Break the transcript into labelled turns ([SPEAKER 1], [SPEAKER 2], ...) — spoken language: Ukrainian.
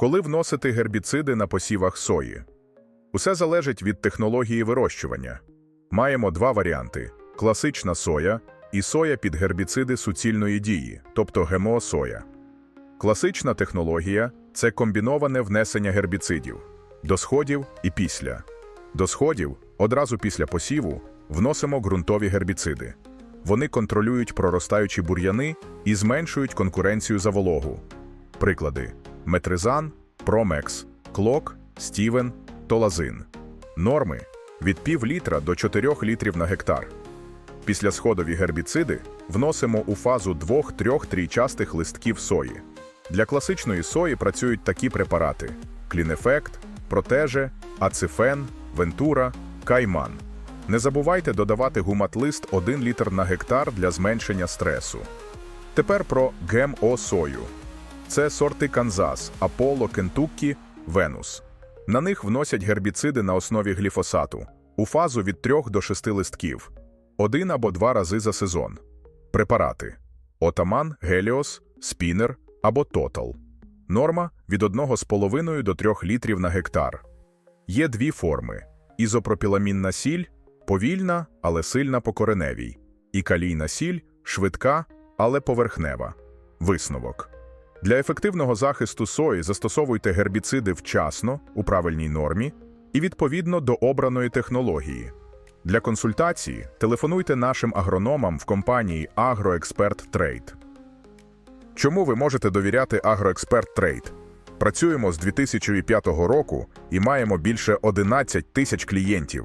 [SPEAKER 1] Коли вносити гербіциди на посівах сої? Усе залежить від технології вирощування. Маємо два варіанти: класична соя і соя під гербіциди суцільної дії, тобто ГМО-соя. Класична технологія це комбіноване внесення гербіцидів до сходів і після. До сходів одразу після посіву вносимо ґрунтові гербіциди. Вони контролюють проростаючі бур'яни і зменшують конкуренцію за вологу. Приклади: метризан, промекс, клок, стівен, толазин. Норми від пів літра до 4 літрів на гектар. Після сходові гербіциди вносимо у фазу 2-3 трійчастих листків сої. Для класичної сої працюють такі препарати: клінефект, протеже, ацифен, вентура, кайман. Не забувайте додавати гуматлист 1 літр на гектар для зменшення стресу. Тепер про ГМО сою. Це сорти Канзас, Аполло, Кентуккі, Венус. На них вносять гербіциди на основі гліфосату у фазу від 3 до 6 листків, один або два рази за сезон. Препарати: Отаман, Геліос, Спінер або Тотал. Норма від 1,5 до 3 літрів на гектар. Є дві форми: ізопропіламінна сіль повільна, але сильна по кореневій, і калійна сіль швидка, але поверхнева. Висновок. Для ефективного захисту сої застосовуйте гербіциди вчасно, у правильній нормі і відповідно до обраної технології. Для консультації телефонуйте нашим агрономам в компанії AgroExpert Trade. Чому ви можете довіряти AgroExpert Trade? Працюємо з 2005 року і маємо більше 11 тисяч клієнтів.